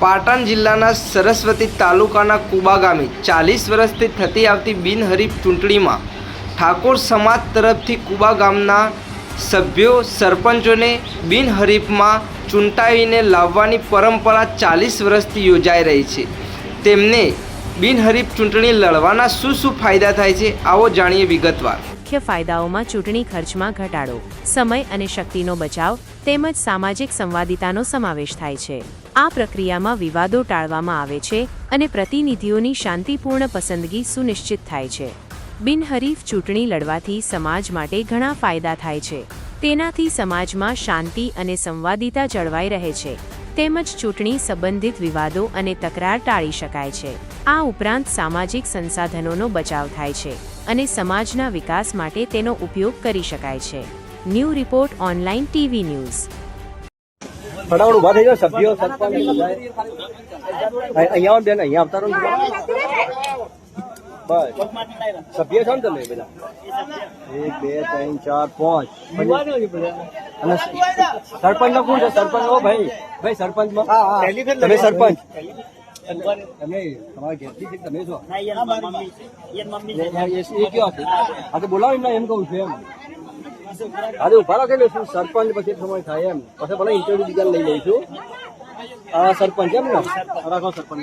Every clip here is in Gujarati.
પાટણ જિલ્લાના સરસ્વતી તાલુકાના કુબા ગામે ચાલીસ વર્ષથી થતી આવતી બિનહરીફ ચૂંટણીમાં ઠાકોર સમાજ તરફથી કુબા ગામના સભ્યો, સરપંચોને બિનહરીફમાં ચૂંટાવીને લાવવાની પરંપરા ચાલીસ વર્ષથી યોજાઈ રહી છે. તેમને બિનહરીફ ચૂંટણી લડવાના શું શું ફાયદા થાય છે, આવો જાણીએ વિગતવાર. મુખ્ય ફાયદાઓમાં ચૂંટણી ખર્ચમાં ઘટાડો, સમય અને શક્તિનો બચાવ તેમજ સામાજિક સંવાદિતાનો સમાવેશ થાય છે. આ પ્રક્રિયામાં વિવાદો ટાળવામાં આવે છે અને પ્રતિનિધિઓની શાંતિપૂર્ણ પસંદગી સુનિશ્ચિત થાય છે. બિનહરીફ ચૂંટણી લડવાથી સમાજ માટે ઘણા ફાયદા થાય છે. તેનાથી સમાજમાં શાંતિ અને સંવાદિતા જળવાઈ રહે છે. તેમજ ચૂંટણી સંબંધિત વિવાદો અને તકરાર ટાળી શકાય છે. આ ઉપરાંત સામાજિક સંસાધનોનો બચાવ થાય છે. અને સમાજના વિકાસ માટે તેનો ઉપયોગ કરી શકાય છે. New report online TV news. ફટાફટ ઊભા થઈ જાઓ સભ્યો સરપંચ. બધાએ. અહીં- અહીંયા આવો બેન અહીંયા આવતા રહો. બસ. સભ્ય છો ને તમે બધા? એક બે ત્રણ ચાર પાંચ. અને સરપંચ નો કોણ છે સરપંચ નો ભાઈ. ભાઈ સરપંચમાં તમે સરપંચ. તમે તમારા ઘેરથી છે તમે છો? એ- એ કયો છે તો બોલાવો એમને એમ કહું છું એમ. આજે ઊભા રાખે ને શું સરપંચ પછી સમય થાય એમ. પછી ભલે ઇન્ટરવ્યુ બીજા લઈ લઈશું. આ સરપંચ એમ ને? રાખો સરપંચ.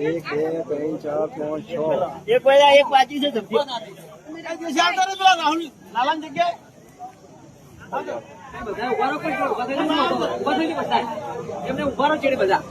એક બે ત્રણ ચાર પાંચ છ. એક વાગ્યા એક વાંચી છે સબ્જી એમને ઊભા રહો ચેડે બધા.